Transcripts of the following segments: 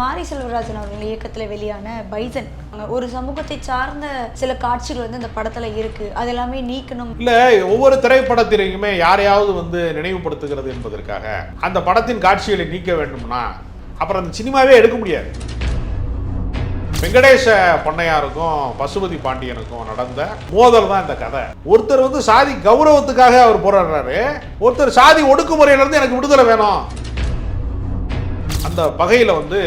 மாரி செல்வராஜன் அவர்கள் இயக்கத்தில் வெளியான பைசன் ஒரு சமூகத்தை சார்ந்த சில காட்சிகள் வந்து இந்த படத்துல இருக்கு. அது எல்லாமே நீக்கணும். இல்ல ஒவ்வொரு திரைப்படத்திலையுமே யாரையாவது வந்து நினைவுபடுத்துகிறது என்பதற்காக அந்த படத்தின் காட்சிகளை நீக்க வேண்டும்னா அப்புறம் அந்த சினிமாவே எடுக்க முடியாது. வெங்கடேஷ பொன்னையாருக்கும் பசுபதி பாண்டியனுக்கும் நடந்த மோதல் தான் இந்த கதை. ஒருத்தர் வந்து சாதி கௌரவத்துக்காக அவர் போராடுறாரு. ஒருத்தர் சாதி ஒடுக்குமுறையிலிருந்து எனக்கு விடுதலை வேணும். அந்த பகையில வந்து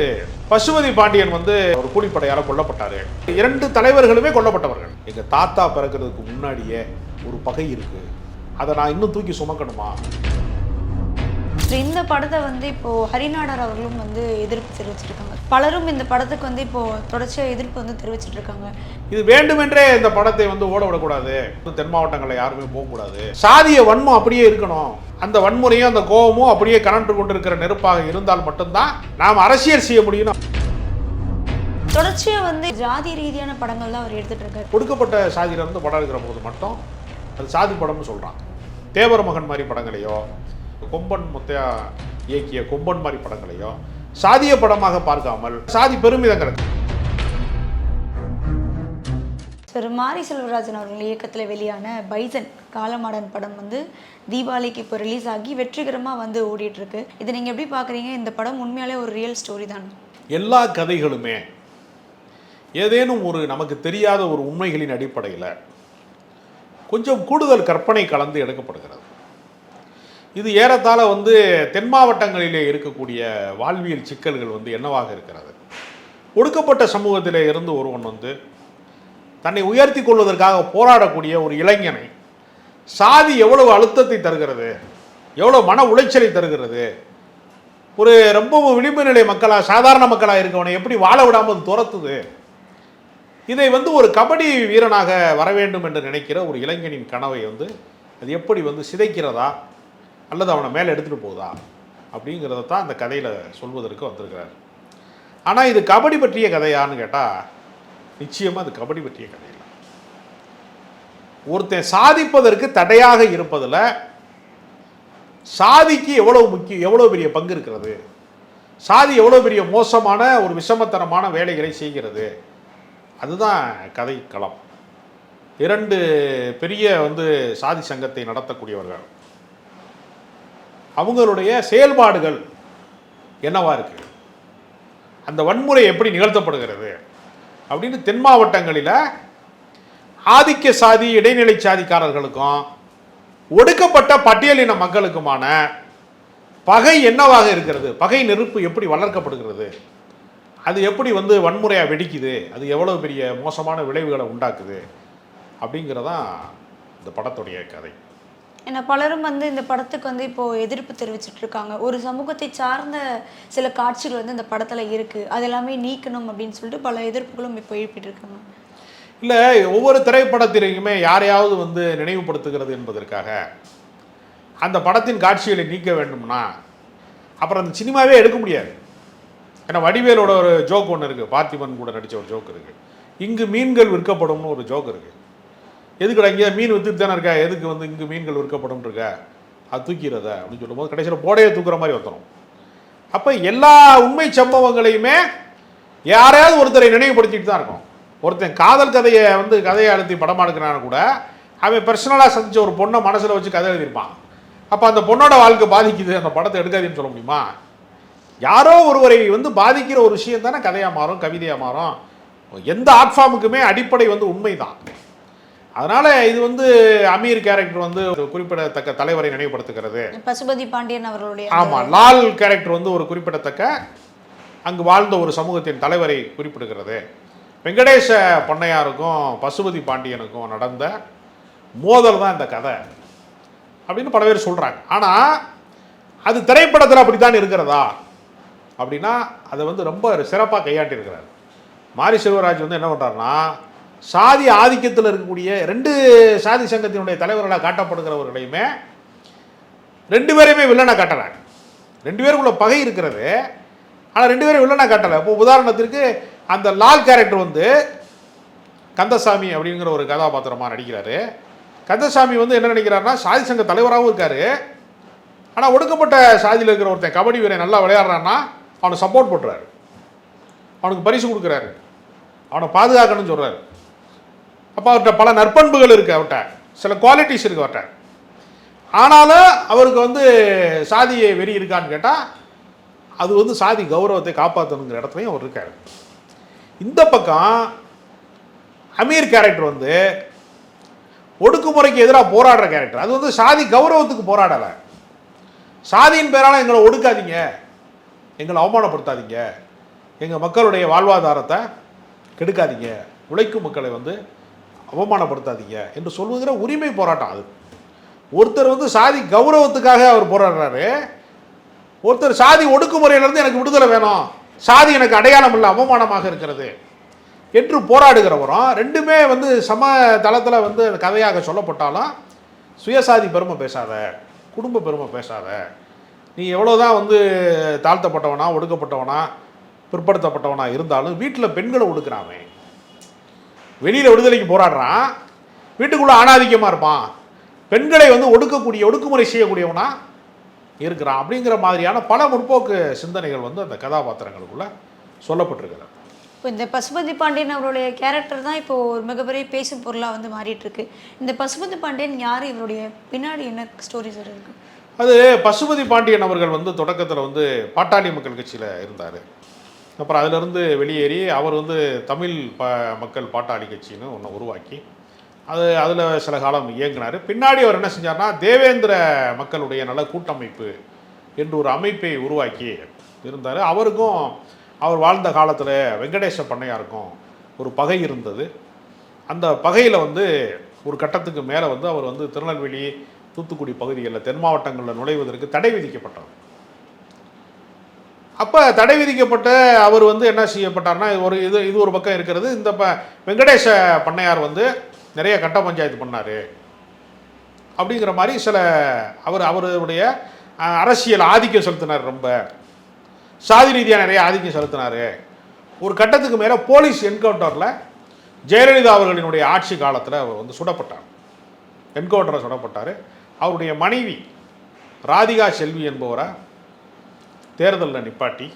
பசுபதி பாண்டியன் வந்து ஒரு கூலிப்படையால கொல்லப்பட்டாரு. இரண்டு தலைவர்களுமே கொல்லப்பட்டவர்கள். எங்க தாத்தா பிறக்கிறதுக்கு முன்னாடியே ஒரு பகை இருக்கு. அதை நான் இன்னும் தூக்கி சுமக்கணுமா? இந்த படத்தை வந்து இப்போ ஹரிநாடர் அவர்களும் வந்து எதிர்ப்பு தெரிவிச்சிருக்காங்க. பலரும் இந்த படத்துக்கு வந்து இப்போ தொடர்ச்சியா எதிர்ப்பு வந்து தெரிவிச்சிட்டு இருக்காங்க இது வேண்டுமென்றே இந்த படத்தை வந்து ஓட விடக்கூடாது. தென் மாவட்டங்களில் யாருமே போகக்கூடாது. சாதிய வன்மம் அப்படியே இருக்கணும். அந்த வன்முறையும் அந்த கோபமும் அப்படியே கனன்று கொண்டிருக்கிற நெருப்பாக இருந்தால் மட்டும்தான் நாம் அரசியல் செய்ய முடியும். தொடர்ச்சியா வந்து ஜாதி ரீதியான படங்கள் தான் அவர் எடுத்துட்டு இருக்காரு கொடுக்கப்பட்ட சாதியிலிருந்து படம் எடுக்கிற போது மட்டும் அது சாதி படம்னு சொல்கிறான் தேவர் மகன் மாதிரி படங்களையோ கொம்பன் முத்தையா இயக்கிய கொம்பன் மாதிரி படங்களையோ சாதிய படமாக பார்க்காமல் சாதி பெருமிதங்கள் சார் மாரி செல்வராஜன் அவர்கள் இயக்கத்தில் வெளியான பைசன் காலமாடன் படம் வந்து தீபாவளிக்கு இப்போ ரிலீஸ் ஆகி வெற்றிகரமாக வந்து ஓடிட்டுருக்கு. இதை நீங்கள் எப்படி பார்க்குறீங்க இந்த படம் உண்மையாலே ஒரு ரியல் ஸ்டோரி தான்? எல்லா கதைகளுமே ஏதேனும் ஒரு நமக்கு தெரியாத ஒரு உண்மைகளின் அடிப்படையில் கொஞ்சம் கூடுதல் கற்பனை கலந்து எடுக்கப்படுகிறது. இது ஏறத்தாழ வந்து தென் மாவட்டங்களிலே இருக்கக்கூடிய வாழ்வியல் சிக்கல்கள் வந்து என்னவாக இருக்கிறது? ஒடுக்கப்பட்ட சமூகத்திலே இருந்து ஒருவன் வந்து தன்னை உயர்த்தி கொள்வதற்காக போராடக்கூடிய ஒரு இளைஞனை சாதி எவ்வளவு அழுத்தத்தை தருகிறது எவ்வளோ மன உளைச்சலை தருகிறது ஒரு ரொம்பவும் விளிம்பு நிலை மக்களாக சாதாரண மக்களாக இருக்கவனை எப்படி வாழ விடாமல் துரத்துது? இதை வந்து ஒரு கபடி வீரனாக வர வேண்டும் என்று நினைக்கிற ஒரு இளைஞனின் கனவை வந்து அது எப்படி வந்து சிதைக்கிறதா அல்லது அவனை மேலே எடுத்துகிட்டு போகுதா அப்படிங்கிறத தான் அந்த கதையில் சொல்வதற்கு வந்திருக்கிறார். ஆனால் இது கபடி பற்றிய கதையான்னு கேட்டால் நிச்சயமாக அது கபடி பற்றிய கதை ஒருத்தன் சாதிப்பதற்கு தடையாக இருப்பதில் சாதிக்கு எவ்வளோ முக்கியம் எவ்வளோ பெரிய பங்கு இருக்கிறது? சாதி எவ்வளோ பெரிய மோசமான ஒரு விஷமத்தனமான வேலைகளை செய்கிறது? அதுதான் கதை களம். இரண்டு பெரிய வந்து சாதி சங்கத்தை நடத்தக்கூடியவர்கள். அவங்களுடைய செயல்பாடுகள் என்னவா இருக்கு? அந்த வன்முறை எப்படி நிகழ்த்தப்படுகிறது? அப்படின்னு தென் மாவட்டங்களில் ஆதிக்க சாதி இடைநிலை சாதிக்காரர்களுக்கும் ஒடுக்கப்பட்ட பட்டியலின மக்களுக்குமான பகை என்னவாக இருக்கிறது? பகை நெருப்பு எப்படி வளர்க்கப்படுகிறது? அது எப்படி வந்து வன்முறையாக வெடிக்குது? அது எவ்வளோ பெரிய மோசமான விளைவுகளை உண்டாக்குது? அப்படிங்கிறதான் இந்த படத்துடைய கதை. ஏன்னா பலரும் வந்து இந்த படத்துக்கு வந்து இப்போ எதிர்ப்பு தெரிவிச்சிட்டு இருக்காங்க ஒரு சமூகத்தை சார்ந்த சில காட்சிகள் வந்து இந்த படத்துல இருக்கு. அது எல்லாமே நீக்கணும் அப்படின்னு சொல்லிட்டு பல எதிர்ப்புகளும் இப்போ எழுப்பிட்டு இருக்காங்க இல்லை ஒவ்வொரு திரைப்படத்திலையுமே யாரையாவது வந்து நினைவுபடுத்துகிறது என்பதற்காக அந்த படத்தின் காட்சிகளை நீக்க வேண்டும்னா அப்புறம் அந்த சினிமாவே எடுக்க முடியாது. ஏன்னா வடிவேலோட ஒரு ஜோக் ஒன்று இருக்குது பார்த்திபன் கூட நடித்த ஒரு ஜோக் இருக்குது இங்கு மீன்கள் விற்கப்படும்னு ஒரு ஜோக் இருக்குது எதுக்குடா இங்கே மீன் வித்துட்டு தானே இருக்கா? எதுக்கு வந்து இங்கே மீன்கள் விற்கப்படும் இருக்க? அது தூக்கிறத அப்படின்னு சொல்லும்போது கடைசியில் போடையை தூக்குற மாதிரி வந்துடும் அப்போ எல்லா உண்மை சம்பவங்களையுமே யாரையாவது ஒருத்தரை நினைவுபடுத்திட்டு தான் இருக்கும் ஒருத்தன் காதல் கதையை வந்து கதையை அழுத்தி படமாக எடுக்கிறான்னு கூட அவன் பர்சனலாக சந்தித்த ஒரு பொண்ணை மனசில் வச்சு கதை எழுதியிருப்பான். அப்போ அந்த பொண்ணோட வாழ்க்கை பாதிக்குது. அந்த படத்தை எடுக்காதீன்னு சொல்ல முடியுமா? யாரோ ஒருவரை வந்து பாதிக்கிற ஒரு விஷயம் தானே கதையாக மாறும் கவிதையாக மாறும். எந்த ஆர்ட் ஃபார்முக்குமே அடிப்படை வந்து உண்மை தான் அதனால இது வந்து அமீர் கேரக்டர் வந்து ஒரு குறிப்பிடத்தக்க தலைவரை நினைவுபடுத்துகிறது. பசுபதி பாண்டியன் அவர்களுடைய ஆமா லால் கேரக்டர் வந்து ஒரு குறிப்பிடத்தக்க அங்கு வாழ்ந்த ஒரு சமூகத்தின் தலைவரை குறிப்பிடுகிறது. வெங்கடேச பண்ணையாருக்கும் பசுபதி பாண்டியனுக்கும் நடந்த மோதல் தான் இந்த கதை அப்படின்னு பல பேர் சொல்றாங்க. ஆனா அது திரைப்படத்தில் அப்படித்தான் இருக்கிறதா? அப்படின்னா அதை வந்து ரொம்ப சிறப்பாக கையாண்டிருக்கிறார். மாரி செல்வராஜ் வந்து என்ன பண்றாருன்னா சாதி ஆதிக்கத்தில் இருக்கக்கூடிய ரெண்டு சாதி சங்கத்தினுடைய தலைவர்களாக காட்டப்படுகிறவர்களையுமே ரெண்டு பேரையுமே வில்லனை காட்டுறாங்க. ரெண்டு பேருக்குள்ள பகை இருக்கிறது. ஆனால் ரெண்டு பேரும் வில்லனை காட்டலை. இப்போ உதாரணத்திற்கு அந்த லால் கேரக்டர் வந்து கந்தசாமி அப்படிங்கிற ஒரு கதாபாத்திரமாக நடிக்கிறாரு. கந்தசாமி வந்து என்ன நினைக்கிறாருன்னா சாதி சங்க தலைவராகவும் இருக்கார். ஆனால் ஒடுக்கப்பட்ட சாதியில் இருக்கிற ஒருத்தன் கபடி வீரன் நல்லா விளையாடுறான்னா அவனை சப்போர்ட் பண்ணுறாரு அவனுக்கு பரிசு கொடுக்குறாரு. அவனை பாதுகாக்கணும்னு சொல்கிறாரு அப்போ அவர்கிட்ட பல நற்பண்புகள் இருக்குது அவர்கிட்ட. சில குவாலிட்டிஸ் இருக்குது அவர்கிட்ட. ஆனாலும் அவருக்கு வந்து சாதி வெறி இருக்கான்னு கேட்டால் அது வந்து சாதி கௌரவத்தை காப்பாற்றணுங்கிற இடத்துலையும் அவர் இருக்கார். இந்த பக்கம் அமீர் கேரக்டர் வந்து ஒடுக்குமுறைக்கு எதிராக போராடுற கேரக்டர் அது வந்து சாதி கௌரவத்துக்கு போராடலை. சாதியின் பேரால் எங்களை ஒடுக்காதீங்க. எங்களை அவமானப்படுத்தாதீங்க. எங்கள் மக்களுடைய வாழ்வாதாரத்தை கெடுக்காதீங்க. உழைக்கும் மக்களை வந்து அவமானப்படுத்தாதீங்க என்று சொல்லுகிற உரிமை போராட்டம் அது. ஒருத்தர் வந்து சாதி கௌரவத்துக்காக அவர் போராடுறாரு. ஒருத்தர் சாதி ஒடுக்குமுறையிலேருந்து எனக்கு விடுதலை வேணும். சாதி எனக்கு அடையாளம் இல்லை அவமானமாக இருக்கிறது என்று போராடுகிறவரும் ரெண்டுமே வந்து சம தளத்தில் வந்து கதையாக சொல்லப்பட்டாலும் சுயசாதி பெருமை பேசாத குடும்ப பெருமை பேசாத நீ எவ்வளோதான் வந்து தாழ்த்தப்பட்டவனா ஒடுக்கப்பட்டவனா பிற்படுத்தப்பட்டவனா இருந்தாலும் வீட்டில் பெண்களை ஒடுக்குறாமே. வெளியில் விடுதலைக்கு போராடுறான். வீட்டுக்குள்ளே ஆணாதிக்கமாக இருப்பான். பெண்களை வந்து ஒடுக்கக்கூடிய ஒடுக்குமுறை செய்யக்கூடியவனா இருக்கிறான் அப்படிங்கிற மாதிரியான பல முற்போக்கு சிந்தனைகள் வந்து அந்த கதாபாத்திரங்களுக்குள்ள சொல்லப்பட்டிருக்கிறது. இப்போ இந்த பசுபதி பாண்டியன் அவருடைய கேரக்டர் தான் இப்போ ஒரு மிகப்பெரிய பேசும் பொருளாக வந்து மாறிட்டு இருக்கு இந்த பசுபதி பாண்டியன் யார்? இவருடைய பின்னாடி என்ன ஸ்டோரி சார் இருக்கு? அது பசுபதி பாண்டியன் அவர்கள் வந்து தொடக்கத்தில் வந்து பாட்டாளி மக்கள் கட்சியில் இருந்தார். அப்புறம் அதிலிருந்து வெளியேறி அவர் வந்து தமிழ் ப மக்கள் பாட்டாளி கட்சின்னு ஒன்று உருவாக்கி அது அதில் சில காலம் இயங்கினார். பின்னாடி அவர் என்ன செஞ்சார்னா தேவேந்திர மக்களுடைய நல்ல கூட்டமைப்பு என்று ஒரு அமைப்பை உருவாக்கி இருந்தார். அவருக்கும் அவர் வாழ்ந்த காலத்தில் வெங்கடேச பண்ணையாருக்கும் ஒரு பகை இருந்தது. அந்த பகையில் வந்து ஒரு கட்டத்துக்கு மேலே வந்து அவர் வந்து திருநெல்வேலி தூத்துக்குடி பகுதிகளில் தென் மாவட்டங்களில் நுழைவதற்கு தடை விதிக்கப்பட்டார் அப்போ தடை விதிக்கப்பட்ட அவர் வந்து என்ன செய்யப்பட்டார்னா இது ஒரு இது இது ஒரு பக்கம் இருக்கிறது. இந்த ப வெங்கடேஷ பண்ணையார் வந்து நிறைய கட்ட பஞ்சாயத்து பண்ணார். அப்படிங்கிற மாதிரி சில அவர் அவருடைய அரசியல் ஆதிக்கம் செலுத்தினார் ரொம்ப. சாதி ரீதியாக நிறைய ஆதிக்கம் செலுத்தினார். ஒரு கட்டத்துக்கு மேலே போலீஸ் என்கவுண்டரில் ஜெயலலிதா அவர்களினுடைய ஆட்சி காலத்தில் அவர் வந்து சுடப்பட்டார். என்கவுண்டரை சுடப்பட்டார். அவருடைய மனைவி ராதிகா செல்வி என்பவரை தேர்தலில் நிப்பாட்டி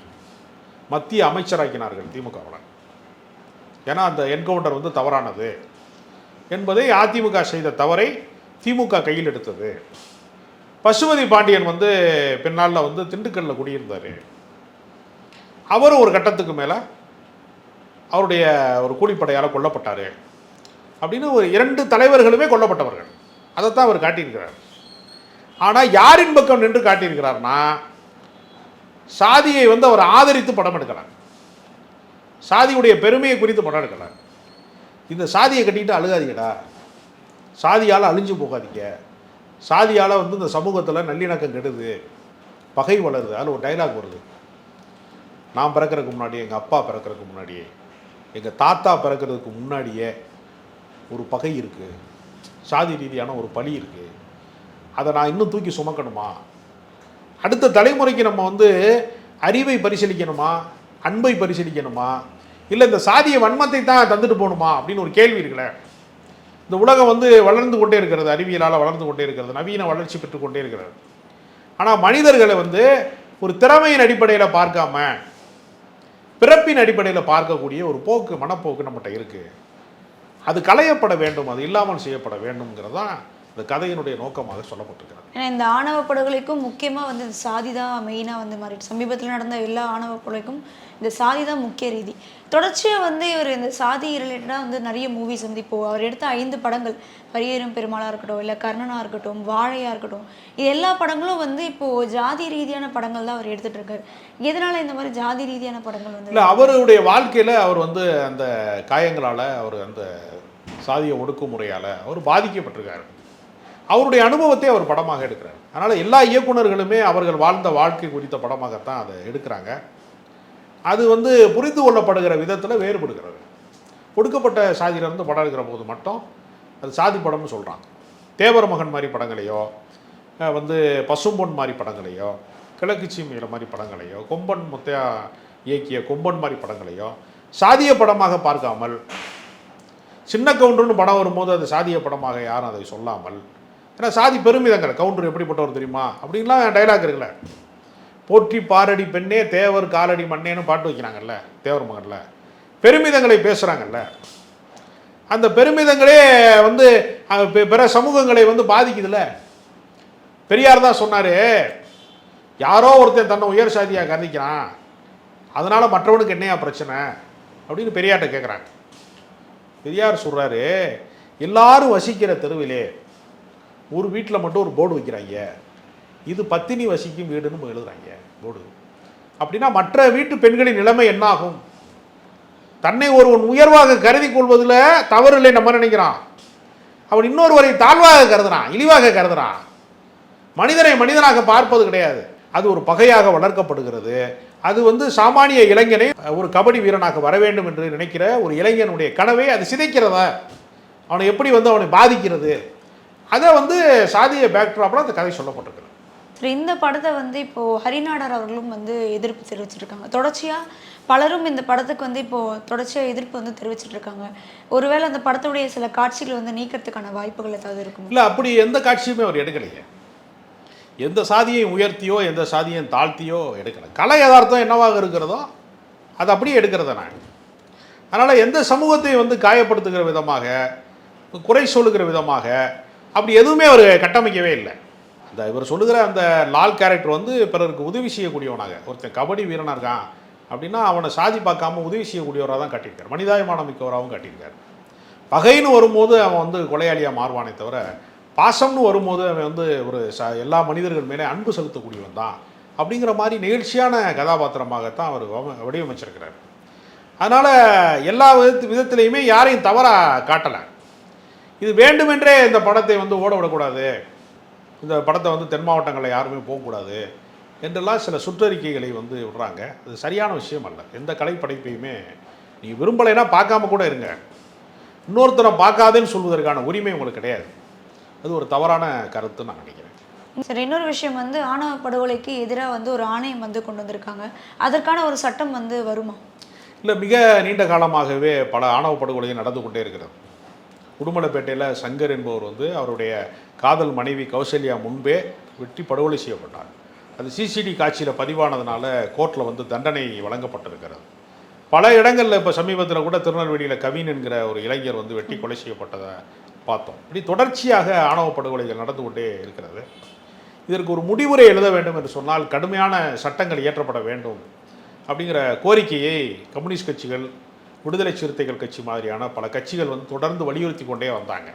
மத்திய அமைச்சராக்கினார்கள் திமுகவில் ஏன்னா அந்த என்கவுண்டர் வந்து தவறானது என்பதை அதிமுக செய்த தவறை திமுக கையில் எடுத்தது. பசுபதி பாண்டியன் வந்து பின்னாளில் வந்து திண்டுக்கல்லில் குடியிருந்தார். அவர் ஒரு கட்டத்துக்கு மேலே அவருடைய ஒரு கூலிப்படையால் கொல்லப்பட்டார் அப்படின்னு ஒரு இரண்டு தலைவர்களுமே கொல்லப்பட்டவர்கள். அதைத்தான் அவர் காட்டியிருக்கிறார். ஆனால் யாரின் பக்கம் நின்று காட்டியிருக்கிறார்னா சாதியை வந்து அவர் ஆதரித்து படம் எடுக்கிறார். சாதியுடைய பெருமையை குறித்து படம் எடுக்கிறார். இந்த சாதியை கட்டிக்கிட்டு அழுகாதீங்கடா. சாதியால் அழிஞ்சு போகாதீங்க. சாதியால் வந்து இந்த சமூகத்தில் நல்லிணக்கம் கெடுது. பகை வளருது. அதில் ஒரு டைலாக் வருது. நான் பிறக்கிறதுக்கு முன்னாடி எங்கள் அப்பா பிறக்கிறதுக்கு முன்னாடியே எங்கள் தாத்தா பிறக்கிறதுக்கு முன்னாடியே ஒரு பகை இருக்குது சாதி ரீதியான ஒரு பழி இருக்குது அதை நான் இன்னும் தூக்கி சுமக்கணுமா? அடுத்த தலைமுறைக்கு நம்ம வந்து அறிவை பரிசீலிக்கணுமா? அன்பை பரிசீலிக்கணுமா? இல்லை இந்த சாதிய வன்மத்தை தான் தந்துட்டு போகணுமா? அப்படின்னு ஒரு கேள்வி இருக்குல்ல. இந்த உலகம் வந்து வளர்ந்து கொண்டே இருக்கிறது அறிவியலால் வளர்ந்து கொண்டே இருக்கிறது நவீன வளர்ச்சி பெற்று கொண்டே இருக்கிறது. ஆனால் மனிதர்களை வந்து ஒரு திறமையின் அடிப்படையில் பார்க்காம பிறப்பின் அடிப்படையில் பார்க்கக்கூடிய ஒரு போக்கு மனப்போக்கு நம்மகிட்ட இருக்குது அது களையப்பட வேண்டும் அது இல்லாமல் செய்யப்பட வேண்டும்ங்கிறது தான் இந்த கதையினுடைய நோக்கமாக சொல்லப்பட்டிருக்கிறது. ஏன்னா இந்த ஆணவ படுகொலைக்கும் முக்கியமாக வந்து இந்த சாதி தான் மெயினாக வந்து மாறிட்டு சமீபத்தில் நடந்த எல்லா ஆணவ படுகொலைக்கும் இந்த சாதி தான் முக்கிய ரீதி. தொடர்ச்சியாக வந்து இவர் இந்த சாதி ரிலேட்டடாக வந்து நிறைய மூவிஸ் வந்து இப்போ அவர் எடுத்த ஐந்து படங்கள் பரியேறும் பெருமாளாக இருக்கட்டும் இல்லை கர்ணனாக இருக்கட்டும் வாழையாக இருக்கட்டும் இது எல்லா படங்களும் வந்து இப்போது ஜாதி ரீதியான படங்கள் தான் அவர் எடுத்துட்டு இருக்காரு. எதனால இந்த மாதிரி ஜாதி ரீதியான படங்கள் வந்து இல்லை அவருடைய வாழ்க்கையில் அவர் வந்து அந்த காயங்களால் அவர் அந்த சாதிய ஒடுக்குமுறையால் அவர் பாதிக்கப்பட்டிருக்காரு. அவருடைய அனுபவத்தை அவர் படமாக எடுக்கிறார். அதனால் எல்லா இயக்குனர்களுமே அவர்கள் வாழ்ந்த வாழ்க்கை குறித்த படமாகத்தான் அதை எடுக்கிறாங்க. அது வந்து புரிந்து கொள்ளப்படுகிற விதத்தில் வேறுபடுகிறது. கொடுக்கப்பட்ட சாதியிலிருந்து படம் எடுக்கிற போது மட்டும் அது சாதி படம்னு சொல்கிறாங்க தேவர் மகன் மாதிரி படங்களையோ வந்து பசும்பொன் மாதிரி படங்களையோ கிழக்கு சீமையில மாதிரி படங்களையோ கொம்பன் முத்தையா இயக்கிய கொம்பன் மாதிரி படங்களையோ சாதிய படமாக பார்க்காமல் சின்ன கவுண்டர்னு படம் வரும்போது அது சாதிய படமாக யாரும் அதை சொல்லாமல் ஏன்னா சாதி பெருமிதங்கள் கவுண்டர் எப்படிப்பட்டவர் தெரியுமா? அப்படின்லாம் டைலாக் இருக்குல்ல. போற்றி பாரடி பெண்ணே தேவர் காலடி மண்ணேன்னு பாட்டு வைக்கிறாங்கல்ல தேவர் மகன்ல. பெருமிதங்களை பேசுகிறாங்கல்ல அந்த பெருமிதங்களே வந்து பிற- சமூகங்களை வந்து பாதிக்குதுல்ல. பெரியார் தான் சொன்னார் யாரோ ஒருத்தன் தன்னை உயர் சாதியாக கருதிக்கிறான். அதனால் மற்றவனுக்கு என்னையா பிரச்சனை? அப்படின்னு பெரியார்கிட்ட கேட்குறாங்க பெரியார் சொல்கிறாரு எல்லாரும் வசிக்கிற தெருவிலே ஒரு வீட்டில் மட்டும் ஒரு போர்டு வைக்கிறாங்க. இது பத்தினி வசிக்கும் வீடுன்னு எழுதுறாங்க போர்டு. அப்படின்னா மற்ற வீட்டு பெண்களின் நிலைமை என்னாகும்? தன்னை ஒருவன் உயர்வாக கருதி கொள்வதில் தவறு இல்லை நம்ம நினைக்கிறான்? அவன் இன்னொருவரை தாழ்வாக கருதுறான் இழிவாக கருதுறான். மனிதனை மனிதனாக பார்ப்பது கிடையாது. அது ஒரு பகையாக வளர்க்கப்படுகிறது. அது வந்து சாமானிய இளைஞனை ஒரு கபடி வீரனாக வர வேண்டும் என்று நினைக்கிற ஒரு இளைஞனுடைய கனவை அது சிதைக்கிறதா? அவனை எப்படி வந்து அவனை பாதிக்கிறது? அதை வந்து சாதிய பேக்ட்ராப்பில் அந்த கதை சொல்லப்பட்டிருக்கிறது சரி இந்த படத்தை வந்து இப்போ ஹரிநாடர் அவர்களும் வந்து எதிர்ப்பு தெரிவிச்சிருக்காங்க. தொடர்ச்சியா பலரும் இந்த படத்துக்கு வந்து இப்போ தொடர்ச்சியா எதிர்ப்பு வந்து தெரிவிச்சிட்டு இருக்காங்க ஒருவேளை அந்த படத்துடைய சில காட்சிகள் வந்து நீக்கிறதுக்கான வாய்ப்புகள் ஏதாவது இருக்குமா? இல்லை அப்படி எந்த காட்சியுமே அவர் எடுக்கலையே. எந்த சாதியை உயர்த்தியோ எந்த சாதியையும் தாழ்த்தியோ எடுக்கலை. கலை யதார்த்தம் என்னவாக இருக்கிறதோ அது அப்படியே எடுக்கிறத நான். அதனால் எந்த சமூகத்தை வந்து காயப்படுத்துகிற விதமாக குறை சொல்லுகிற விதமாக அப்படி எதுவுமே அவர் கட்டமைக்கவே இல்லை. அந்த இவர் சொல்லுகிற அந்த லால் கேரக்டர் வந்து பிறருக்கு உதவி செய்யக்கூடியவனாக. ஒருத்தன் கபடி வீரனாக இருக்கான் அப்படின்னா அவனை சாதி பார்க்காம உதவி செய்யக்கூடியவராக தான் காட்டியிருக்கார். மனிதாபிமானம் மிக்கவராகவும் காட்டியிருக்கார். பகைன்னு வரும்போது அவன் வந்து கொலையாளியாக மாறுவானே தவிர பாசம்னு வரும்போது அவன் வந்து ஒரு ச எல்லா மனிதர்கள் மேலே அன்பு செலுத்தக்கூடியவன் தான் அப்படிங்கிற மாதிரி நிகழ்ச்சியான கதாபாத்திரமாகத்தான் அவர் வடிவமைச்சிருக்கிறார். அதனால் எல்லா விதத்து விதத்திலையுமே யாரையும் தவறாக காட்டலை. இது வேண்டுமென்றே இந்த படத்தை வந்து ஓட விடக்கூடாது இந்த படத்தை வந்து தென் மாவட்டங்களில் யாருமே போகக்கூடாது என்றெல்லாம் சில சுற்றறிக்கைகளை வந்து விடுறாங்க. அது சரியான விஷயம் அல்ல. எந்த கலைப்படைப்பையுமே நீ விரும்பலைன்னா பார்க்காம கூட இருங்க. இன்னொருத்தரை பார்க்காதேன்னு சொல்வதற்கான உரிமை உங்களுக்கு கிடையாது. அது ஒரு தவறான கருத்துன்னு நான் நினைக்கிறேன். சரி இன்னொரு விஷயம் வந்து ஆணவ படுகொலைக்கு எதிராக வந்து ஒரு ஆணையம் வந்து கொண்டு வந்திருக்காங்க. அதற்கான ஒரு சட்டம் வந்து வருமா? இல்லை மிக நீண்ட காலமாகவே பல ஆணவ படுகொலைகள் நடந்து கொண்டே இருக்கிறது. உடுமலைப்பேட்டையில் சங்கர் என்பவர் வந்து அவருடைய காதல் மனைவி கௌசல்யா முன்பே வெட்டி படுகொலை செய்யப்பட்டார். அது சிசிடி காட்சியில் பதிவானதுனால கோர்ட்டில் வந்து தண்டனை வழங்கப்பட்டிருக்கிறது. பல இடங்களில் இப்போ சமீபத்தில் கூட திருநெல்வேலியில் கவின் என்கிற ஒரு இளைஞர் வந்து வெட்டி கொலை செய்யப்பட்டதை பார்த்தோம். இப்படி தொடர்ச்சியாக ஆணவ படுகொலைகள் நடந்து கொண்டே இருக்கிறது. இதற்கு ஒரு முடிவுரை எழுத வேண்டும் என்று சொன்னால் கடுமையான சட்டங்கள் இயற்றப்பட வேண்டும் அப்படிங்கிற கோரிக்கையை கம்யூனிஸ்ட் கட்சிகள் விடுதலை சிறுத்தைகள் கட்சி மாதிரியான பல கட்சிகள் வந்து தொடர்ந்து வலியுறுத்தி கொண்டே வந்தாங்க.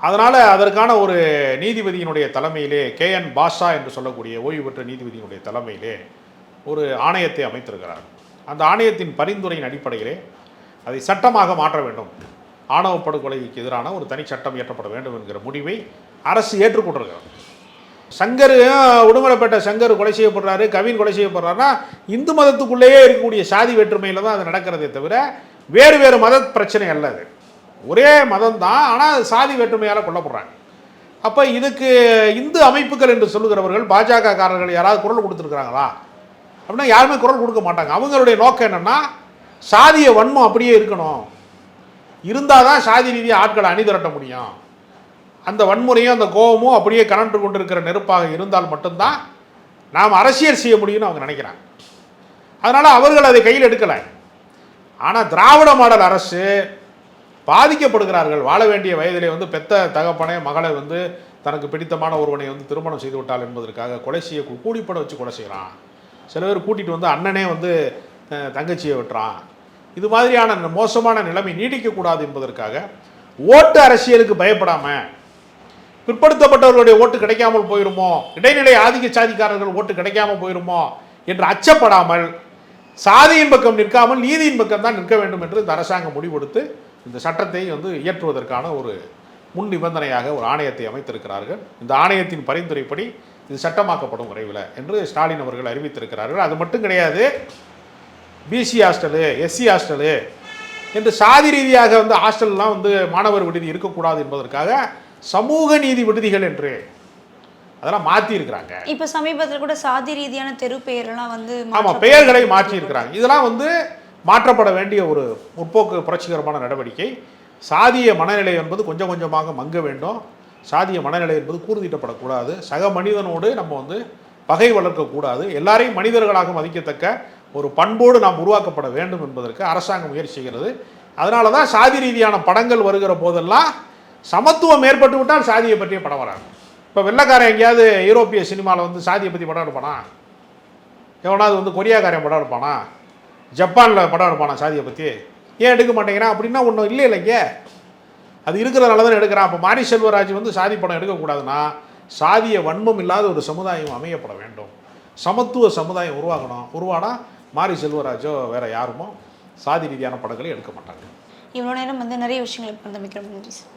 அதனால் அதற்கான ஒரு நீதிபதியினுடைய தலைமையிலே கே என் பாஷா என்று சொல்லக்கூடிய ஓய்வு பெற்ற நீதிபதியினுடைய தலைமையிலே ஒரு ஆணையத்தை அமைத்திருக்கிறார். அந்த ஆணையத்தின் பரிந்துரையின் அடிப்படையிலே அதை சட்டமாக மாற்ற வேண்டும். ஆணவ படுகொலைக்கு எதிரான ஒரு தனி சட்டம் இயற்றப்பட வேண்டும் என்கிற முடிவை அரசு ஏற்றுக்கொண்டிருக்கிறது. சங்கர் உடுமலைப்பேட்டை சங்கர் கொலை செய்யப்படுறாரு கவின் கொலை செய்யப்படுறாருன்னா இந்து மதத்துக்குள்ளேயே இருக்கக்கூடிய சாதி வேற்றுமையில் தான் அது நடக்கிறதே தவிர வேறு வேறு மத பிரச்சனை அல்ல அது. ஒரே மதம் தான் ஆனால் சாதி வேற்றுமையால் கொல்லப்படுறாங்க. அப்போ இதுக்கு இந்து அமைப்புகள் என்று சொல்லுகிறவர்கள் பாஜக காரர்கள் யாராவது குரல் கொடுத்துருக்குறாங்களா? அப்படின்னா யாருமே குரல் கொடுக்க மாட்டாங்க. அவங்களுடைய நோக்கம் என்னென்னா சாதிய வன்மம் அப்படியே இருக்கணும். இருந்தால் தான் சாதி ரீதியாக ஆட்களை அணிதிரட்ட முடியும். அந்த வன்முறையும் அந்த கோபமும் அப்படியே கனன்று கொண்டிருக்கிற நெருப்பாக இருந்தால் மட்டும்தான் நாம் அரசியல் செய்ய முடியும்னு அவங்க நினைக்கிறாங்க. அதனால் அவர்கள் அதை கையில் எடுக்கலை. ஆனால் திராவிட மாடல் அரசு பாதிக்கப்படுகிறார்கள். வாழ வேண்டிய வயதிலே வந்து பெத்த தகப்பனே மகளை வந்து தனக்கு பிடித்தமான ஒருவனை வந்து திருமணம் செய்து விட்டால் என்பதற்காக கொலை செய்ய கூடிப்பட வச்சு கொலை செய்கிறான் சில பேர் கூட்டிகிட்டு வந்து அண்ணனே வந்து தங்கச்சியை விட்டுறான். இது மாதிரியான மோசமான நிலைமை நீடிக்கக்கூடாது என்பதற்காக ஓட்டு அரசியலுக்கு பயப்படாமல் பிற்படுத்தப்பட்டவர்களுடைய ஓட்டு கிடைக்காமல் போயிருமோ? இடைநிலை ஆதிக்க சாதிக்காரர்கள் ஓட்டு கிடைக்காம போயிருமோ? என்று அச்சப்படாமல் சாதியின் பக்கம் நிற்காமல் நீதியின் பக்கம் தான் நிற்க வேண்டும் என்று இந்த அரசாங்கம் முடிவெடுத்து இந்த சட்டத்தை வந்து இயற்றுவதற்கான ஒரு முன் நிபந்தனையாக ஒரு ஆணையத்தை அமைத்திருக்கிறார்கள். இந்த ஆணையத்தின் பரிந்துரைப்படி இது சட்டமாக்கப்படும் விரைவில் என்று ஸ்டாலின் அவர்கள் அறிவித்திருக்கிறார்கள். அது மட்டும் கிடையாது. பிசி ஹாஸ்டலு எஸ்சி ஹாஸ்டலு என்று சாதி ரீதியாக வந்து ஹாஸ்டல்லாம் வந்து மாணவர் விடுதி இருக்கக்கூடாது என்பதற்காக சமூக நீதி விடுதிகள் என்று அதெல்லாம் மாற்றி இருக்கிறாங்க இப்போ சமீபத்தில் கூட சாதி ரீதியான தெரு பெயரெல்லாம் வந்து ஆமாம் பெயர்களை மாற்றி இருக்கிறாங்க இதெல்லாம் வந்து மாற்றப்பட வேண்டிய ஒரு முற்போக்கு புரட்சிகரமான நடவடிக்கை. சாதிய மனநிலை என்பது கொஞ்சம் கொஞ்சமாக மங்க வேண்டும். சாதிய மனநிலை என்பது கூர்தீட்டப்படக்கூடாது சக மனிதனோடு நம்ம வந்து பகை வளர்க்கக்கூடாது. எல்லாரையும் மனிதர்களாக மதிக்கத்தக்க ஒரு பண்போடு நாம் உருவாக்கப்பட வேண்டும் என்பதற்கு அரசாங்கம் முயற்சி செய்கிறது. அதனால தான் சாதி ரீதியான படங்கள் வருகிற போதெல்லாம் சமத்துவம் ஏற்பட்டு விட்டால் சாதியை பற்றிய படம் வராது. இப்போ வெள்ளைக்காரன் எங்கேயாவது யூரோப்பிய சினிமாவில் வந்து சாதியை பற்றி படம் எடுப்பானா? எவனாவது வந்து கொரியாக்காரன் படம் எடுப்பானா? ஜப்பானில் படம் எடுப்பானா சாதியை பற்றி ஏன் எடுக்க மாட்டேங்கிறான் அப்படின்னா ஒன்றும் இல்லை இல்லைங்க அது இருக்கிறதுனால தான் எடுக்கிறான். அப்போ மாரி செல்வராஜ் வந்து சாதி படம் எடுக்கக்கூடாதுன்னா சாதிய வன்மம் இல்லாத ஒரு சமுதாயம் அமையப்பட வேண்டும். சமத்துவ சமுதாயம் உருவாகணும். உருவானா மாரி செல்வராஜோ வேற யாருமோ சாதி ரீதியான படங்களை எடுக்க மாட்டாங்க. இவ்வளோ நேரம் வந்து நிறைய விஷயங்களை பந்தமிக்கிறோம் நன்றி சார்.